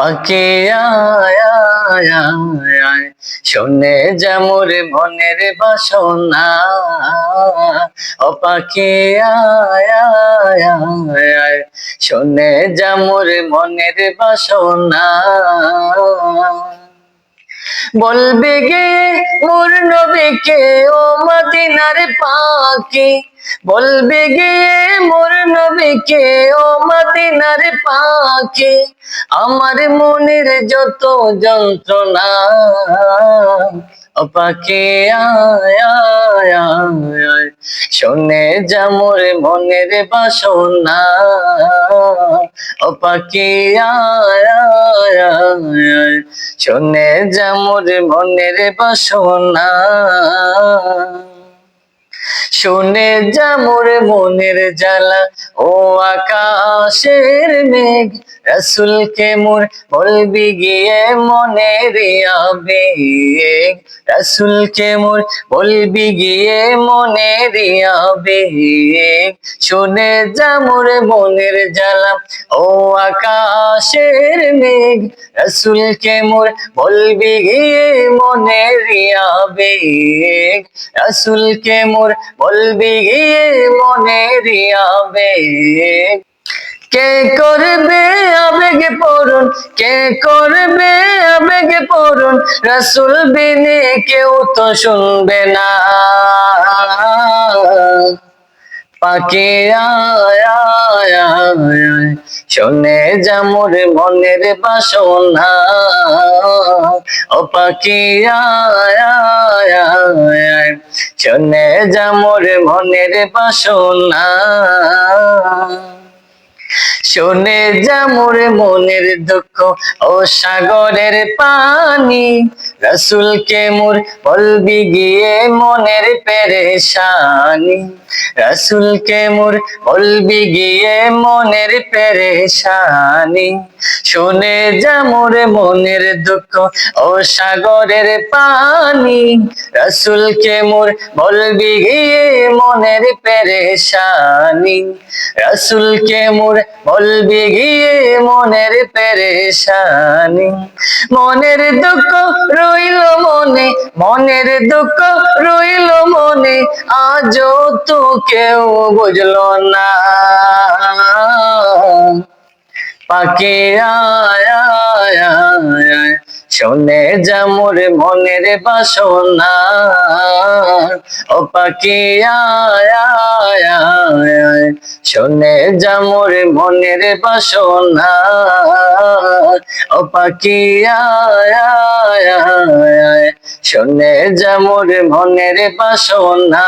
পাখি শোনে যেমর মনের বাসনা। ও পাখি শোনে যেমর মনের বাসনা। বলবে গে মোর নবীকে, ও মদিনার পাখি। বলবে গে মোর নবীকে, ও মদিনার পাখি, আমার মনের যত যন্ত্রণা। পাখি শোনে যামর মনের বাসনা। ও পাখি শোনে যামর মনের বাসনা। শুনে যামর মনের জ্বালা। ও আকাশের মেঘ, রসুলকে মোর বলবি গিয়ে মনের আবেগ। রসুলকে মোর বলবি গিয়ে মনের আবেগ। শুনে যামর মনের জ্বালা। ও আকাশের মেঘ, রসুলকে মোর বলবি গিয়ে মনের আবেগ। রসুলকে মোর বলবি মনের কে করবে আবেগে পড়ুন কে করবে আবেগে পড়ুন রসুল বিনে কেউ তো শুনবে না। আয় শোনে যামুর মনের বাসনা। ও পাখি শোনে যামুর মনের বাসনা। শোনে যামুর মনের দুঃখ, ও সাগরের পানি। রসুলকে মোর বলবি গিয়ে মনের পেরেশানি। রসুলকে মোর বলবি গিয়ে মনের পেরেশানি। শুনে যামুর মনের দুঃখ, ও সাগরের পানি। রসুলকে মোর বলবি গিয়ে মনের পেরেশানি। রসুলকে মোর বলবি গিয়ে মনের পেরেশানি। মনের দুঃখ রইল মনে, মনের দুঃখ রইল মনে, আজও তো কেউ বুঝলো না। পাখি আয় আয় শোনে যামুর মনের বাসনা। ও পাখি আয় শোনে জামুর মনের বাসনা। ও পাখি আয় আয় আয়। আয় শোনে যামুর মনের বাসনা।